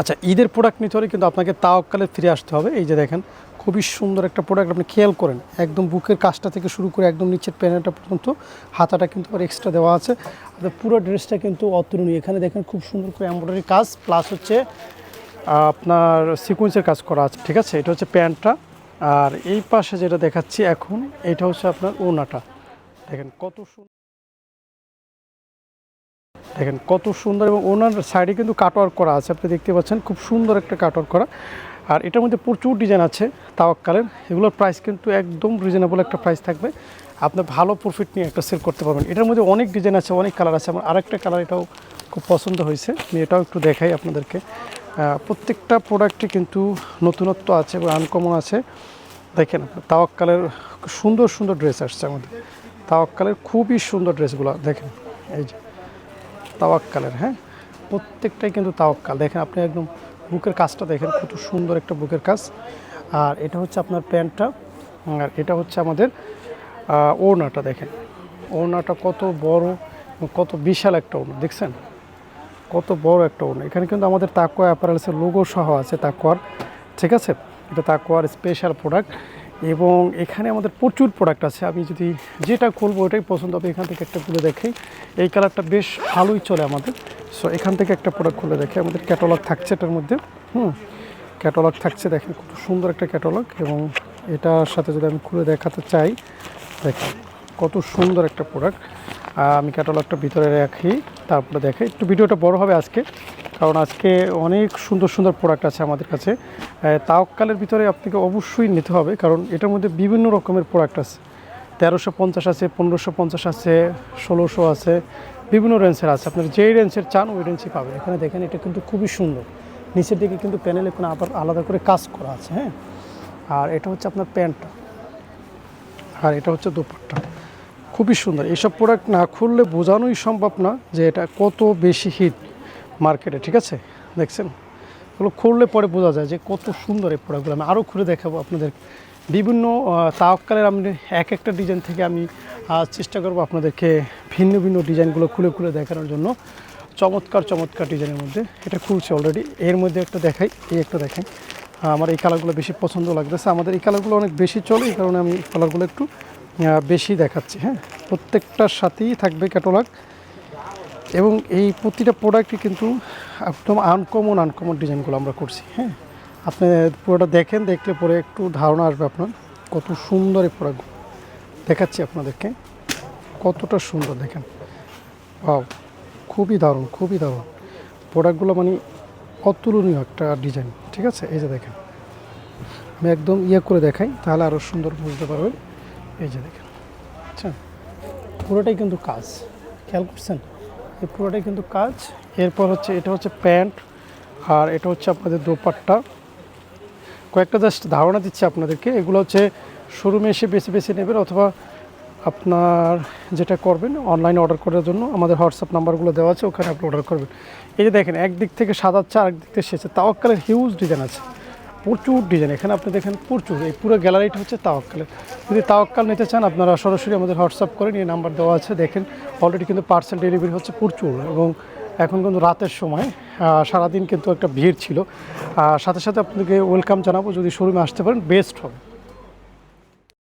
আচ্ছা ঈদের প্রোডাক্ট নিতে হলে কিন্তু আপনাকে তাওকালে ফিরে আসতে হবে। এই যে দেখেন, খুবই সুন্দর একটা প্রোডাক্ট আপনি খেয়াল করেন। একদম বুকের কাজটা থেকে শুরু করে একদম নিচের প্যানেলটা পর্যন্ত হাতাটা কিন্তু আবার এক্সট্রা দেওয়া আছে। আপনার পুরো ড্রেসটা কিন্তু অতুলনীয়। এখানে দেখেন খুব সুন্দর করে এমব্রয়ডারি কাজ প্লাস হচ্ছে, আপনার সিকুয়েন্সের কাজ করা আছে, ঠিক আছে? এটা হচ্ছে প্যান্টটা। আর এই পাশে যেটা দেখাচ্ছি এখন, এটা হচ্ছে আপনার ওনাটা দেখেন কত সুন্দর দেখেন কত সুন্দর এবং ওনার সাইডে কিন্তু কাটওয়ার্ক করা আছে, আপনি দেখতে পাচ্ছেন খুব সুন্দর একটা কাটওয়ার্ক করা। আর এটার মধ্যে প্রচুর ডিজাইন আছে তাওয়াক্কালের, এগুলোর প্রাইস কিন্তু একদম রিজনেবল একটা প্রাইস থাকবে। আপনি ভালো প্রফিট নিয়ে একটা সেল করতে পারবেন। এটার মধ্যে অনেক ডিজাইন আছে, অনেক কালার আছে, আমার আরেকটা কালার এটাও খুব পছন্দ হয়েছে, আমি এটাও একটু দেখাই আপনাদেরকে। প্রত্যেকটা প্রোডাক্টে কিন্তু নতুনত্ব আছে এবং আনকমন আছে। দেখেন আপনার তাওয়াক্কালের সুন্দর সুন্দর ড্রেস আসছে আমাদের। তাওয়াক্কালের খুবই সুন্দর ড্রেসগুলো দেখেন, এই যে। তাওয়াক্কালের হ্যাঁ? প্রত্যেকটাই কিন্তু তাওয়াক্কাল। দেখেন আপনি একদম বুকের কাজটা দেখেন, কত সুন্দর একটা বুকের কাজ। আর এটা হচ্ছে আপনার প্যান্টটা, আর এটা হচ্ছে আমাদের ওড়নাটা দেখেন। ওড়নাটা কত বড় কত বিশাল একটা ওড়না, দেখছেন? কত বড় একটা ওড়না। এখানে কিন্তু আমাদের তাকুয়া অ্যাপারেলসের লোগো সহ আছে তাকুয়ার, ঠিক আছে? এটা তাকুয়ার স্পেশাল প্রোডাক্ট এবং এখানে আমাদের প্রচুর প্রোডাক্ট আছে। আমি যদি যেটা খুলবো ওটাই পছন্দ হবে, এখান থেকে একটা খুলে দেখাই। এই কালারটা বেশ ভালোই চলে আমাদের। সো এখান থেকে একটা প্রোডাক্ট খুলে দেখে। আমাদের ক্যাটালগ থাকছে এটার মধ্যে। হুম ক্যাটালগ থাকছে, দেখেন খুব সুন্দর একটা ক্যাটালগ এবং এটার সাথে যদি আমি খুলে দেখাতে চাই, দেখেন কত সুন্দর একটা প্রোডাক্ট আমি ক্যাটালগটা ভিতরে রাখি, তারপরে দেখাই একটু ভিডিওটা বড় হবে আজকে। কারণ আজকে অনেক সুন্দর সুন্দর প্রোডাক্ট আছে আমাদের কাছে। তাওকালের ভিতরে আপনাকে অবশ্যই নিতে হবে, কারণ এটার মধ্যে বিভিন্ন রকমের প্রোডাক্ট আছে। তেরোশো পঞ্চাশ আছে, পনেরোশো পঞ্চাশ আছে, ষোলোশো আছে, বিভিন্ন রেঞ্জের আছে। আপনার যেই রেঞ্জের চান, ওই রেঞ্জই পাবেন। এখানে দেখেন, এটা কিন্তু খুবই সুন্দর। নিচের দিকে কিন্তু প্যানেলে কোনো আবার আলাদা করে কাজ করা আছে হ্যাঁ? আর এটা হচ্ছে আপনার প্যান্টটা। আর এটা হচ্ছে দুপাট্টা। খুবই সুন্দর। এইসব প্রোডাক্ট না খুললে বোঝানোই সম্ভব না যে এটা কত বেশি হিট মার্কেটে ঠিক আছে? দেখছেন? এগুলো খুললে পরে বোঝা যায় যে কত সুন্দর এই প্রোডাক্টগুলো আমি আরও খুলে দেখাবো আপনাদের। বিভিন্ন তাওকালের আমি এক একটা ডিজাইন থেকে আমি চেষ্টা করব আপনাদেরকে ভিন্ন ভিন্ন ডিজাইনগুলো খুলে খুলে দেখানোর জন্য। চমৎকার চমৎকার ডিজাইনের মধ্যে। এটা খুলছে অলরেডি এর মধ্যে একটা দেখাই। এই একটা আহ, আমার এই কালারগুলো বেশি পছন্দ লাগতেছে। আমাদের এই কালারগুলো অনেক বেশি চলে এই কারণে আমি কালারগুলো একটু বেশি দেখাচ্ছি হ্যাঁ? প্রত্যেকটার সাথেই থাকবে ক্যাটালগ এবং এই প্রতিটা প্রোডাক্টই কিন্তু একদম আনকমন আনকমন ডিজাইনগুলো আমরা করছি হ্যাঁ? আপনি পুরোটা দেখেন, দেখলে পরে একটু ধারণা আসবে আপনার, কত সুন্দর এই প্রোডাক্টগুলো দেখাচ্ছি আপনাদেরকে, কতটা সুন্দর, দেখেন। বাও খুবই দারুণ খুবই দারুণ। প্রোডাক্টগুলো মানে অতুলনীয় একটা ডিজাইন ঠিক আছে? এই যে দেখেন, আমি একদম ইয়ে করে দেখাই, তাহলে আরও সুন্দর বুঝতে পারবেন। এই যে দেখেন আচ্ছা পুরোটাই কিন্তু কাজ, খেয়াল করছেন? এই পুরোটাই কিন্তু কাজ। এরপর হচ্ছে, এটা হচ্ছে প্যান্ট, আর এটা হচ্ছে আপনাদের দোপাট্টা। কয়েকটা জাস্ট ধারণা দিচ্ছি আপনাদেরকে। এগুলো হচ্ছে শোরুমে এসে বেছে বেছে নেবেন অথবা আপনার যেটা করবেন অনলাইনে অর্ডার করার জন্য আমাদের হোয়াটসঅ্যাপ নাম্বারগুলো দেওয়া আছে, ওখানে আপনি অর্ডার করবেন। এই যে দেখেন, একদিক থেকে সাদা চা আরেক দিক থেকে শেষে তাওয়াক্কালের হিউজ ডিজাইন আছে। প্রচুর ডিজাইন এখানে আপনি দেখেন প্রচুর, এই পুরো গ্যালারিটা হচ্ছে তাওয়াক্কালের যদি তাওয়াক্কাল নিতে চান, আপনারা সরাসরি আমাদের হোয়াটসঅ্যাপ করেন এই নাম্বার দেওয়া আছে, দেখেন অলরেডি কিন্তু পার্সেল ডেলিভারি হচ্ছে প্রচুর এবং এখন কিন্তু রাতের সময় সারাদিন কিন্তু একটা ভিড় ছিল। সাথে সাথে আপনাদেরকে ওয়েলকাম জানাব, যদি শোরুমে আসতে পারেন বেস্ট হবে।